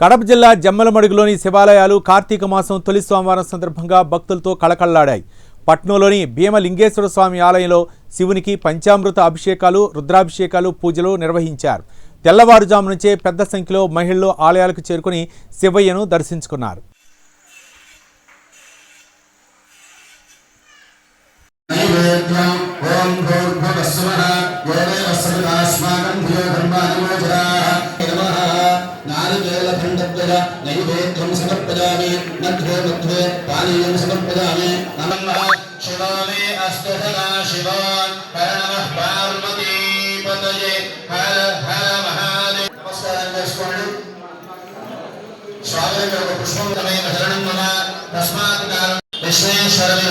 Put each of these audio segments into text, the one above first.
కడప జిల్లా జమ్మలమడుగులోని శివాలయాలు కార్తీక మాసం తొలి సోమవారం సందర్భంగా భక్తులతో కళకళలాడాయి. పట్నంలోని భీమలింగేశ్వర స్వామి ఆలయంలో శివునికి పంచామృత అభిషేకాలు రుద్రాభిషేకాలు పూజలు నిర్వహించారు. తెల్లవారుజాము నుంచే పెద్ద సంఖ్యలో మహిళలు ఆలయాలకు చేరుకుని శివయ్యను దర్శించుకున్నారు. ఓం నారికేళఖండద్వయ నైవేద్యం సమర్పయామి మధ్వే మధ్వే పానీయం సమర్పయామి నమః శివో మే అస్తు సదా శివో హర నమః పార్వతీపతయే హర హర మహాదేవ. నమస్కారం చేసుకోండి. స్వాగతం ఒక పుష్పమైన శరణం మమ తస్మాత్ కాలం విశ్వేశ్వరమే.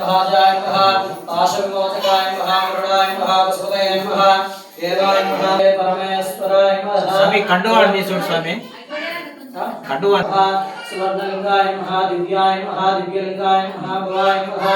महाजाय नमः आशविमोचकाय नमः वरुणाय नमः वसुदेवाय नमः देवाय नमः परमेश्वराय नमः स्वामी। खंडवाड़ दी सुन स्वामी खंडवाड़ सुवर्णलिंगाय नमः। दिव्याय नमः दिव्यलिंगाय नमः। भवाय नमः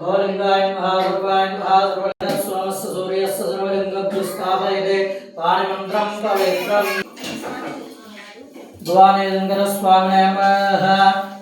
भवलिंगाय नमः भगवाय नमः सर्वस्वमस्य सूर्यस्य सर्वलिङ्गभ्युस्तापयते पाणिमन्त्रं पवित्रं भवानेन्द्रस्वामिने। नमः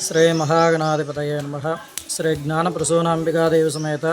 శ్రీ మహాగణాధిపతయ నమ శ్రీ జ్ఞాన ప్రసూనాంబికాదేవి సమేత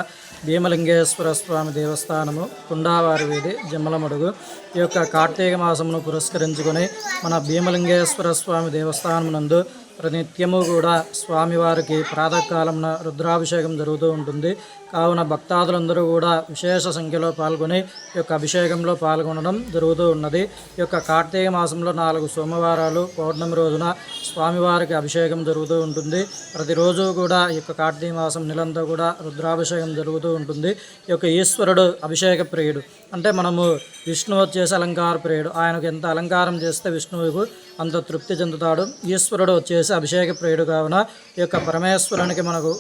భీమలింగేశ్వర స్వామి దేవస్థానము కుండావారి వీధి జమ్మలమడుగు ఈ యొక్క కార్తీక మాసమును పురస్కరించుకొని మన భీమలింగేశ్వర స్వామి దేవస్థానమునందు ప్రతినిత్యము కూడా స్వామివారికి ప్రాతకాలమున రుద్రాభిషేకం జరుగుతూ ఉంటుంది. కావున భక్తాదులందరూ కూడా విశేష సంఖ్యలో పాల్గొని ఈ యొక్క అభిషేకంలో పాల్గొనడం జరుగుతూ ఉన్నది. ఈ యొక్క కార్తీక మాసంలో నాలుగు సోమవారాలు పౌర్ణమి రోజున స్వామివారికి అభిషేకం జరుగుతూ ఉంటుంది. ప్రతిరోజు కూడా ఈ యొక్క కార్తీక మాసం నెలంతా కూడా రుద్రాభిషేకం జరుగుతూ ఉంటుంది. ఈ యొక్క ఈశ్వరుడు అభిషేక ప్రియుడు. అంటే మనము విష్ణువు వచ్చేసి అలంకార ప్రియుడు. ఆయనకు ఎంత అలంకారం చేస్తే విష్ణువుకు అంత తృప్తి చెందుతాడు. ఈశ్వరుడు వచ్చేసి అభిషేక ప్రియుడు కావున ఈ యొక్క పరమేశ్వరునికి మనకు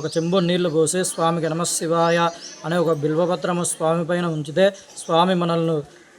ఒక చెంబు నీళ్ళు పోసి స్వామికి నమశివాయ అనే ఒక బిల్వపత్రము స్వామి పైన ఉంచితే స్వామి మనల్ని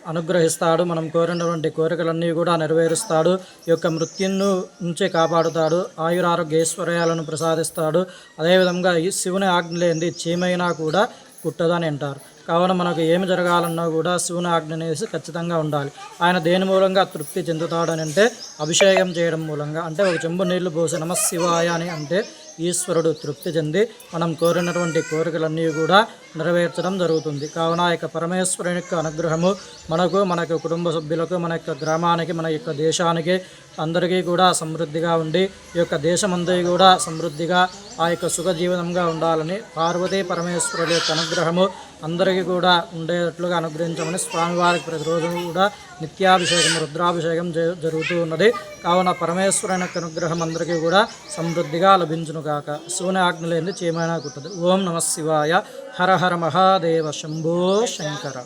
అనుగ్రహిస్తాడు. మనం కోరినటువంటి కోరికలన్నీ కూడా నెరవేరుస్తాడు. ఈ యొక్క మృత్యును నుంచే కాపాడుతాడు. ఆయురారోగ్యైశ్వర్యాలను ప్రసాదిస్తాడు. అదేవిధంగా ఈ శివుని ఆజ్ఞ లేనిది చీమైనా కూడా కుట్టదని అంటారు. కావున మనకు ఏమి జరగాలన్నా కూడా శివుని ఆజ్ఞ అనేసి ఖచ్చితంగా ఉండాలి. ఆయన దేని మూలంగా తృప్తి చెందుతాడని అంటే అభిషేకం చేయడం మూలంగా. అంటే ఒక చెంబు నీళ్ళు పోసి నమశివాయ అని అంటే ఈశ్వరుడు తృప్తి చెంది మనం కోరినటువంటి కోరికలన్నీ కూడా నెరవేర్చడం జరుగుతుంది. కావున యొక్క పరమేశ్వరుని యొక్క అనుగ్రహము మనకు మన యొక్క కుటుంబ సభ్యులకు మన యొక్క గ్రామానికి మన యొక్క దేశానికి అందరికీ కూడా సమృద్ధిగా ఉండి ఈ యొక్క దేశమంతా కూడా సమృద్ధిగా ఆ యొక్క సుఖ జీవనంగా ఉండాలని పార్వతీ పరమేశ్వరుడు యొక్క అనుగ్రహము అందరికీ కూడా ఉండేటట్లుగా అనుగ్రహించమని స్వామివారికి ప్రతిరోజు కూడా నిత్యాభిషేకం రుద్రాభిషేకం జ- జరుగుతూ ఉన్నది. కావున పరమేశ్వరుని యొక్క అనుగ్రహం అందరికీ కూడా సమృద్ధిగా లభించును కాక శివుని ఆజ్ఞలేని చేయమైనా కుట్టదు. ఓం నమ శివాయ. హర హర మహాదేవ శంభో శంకర.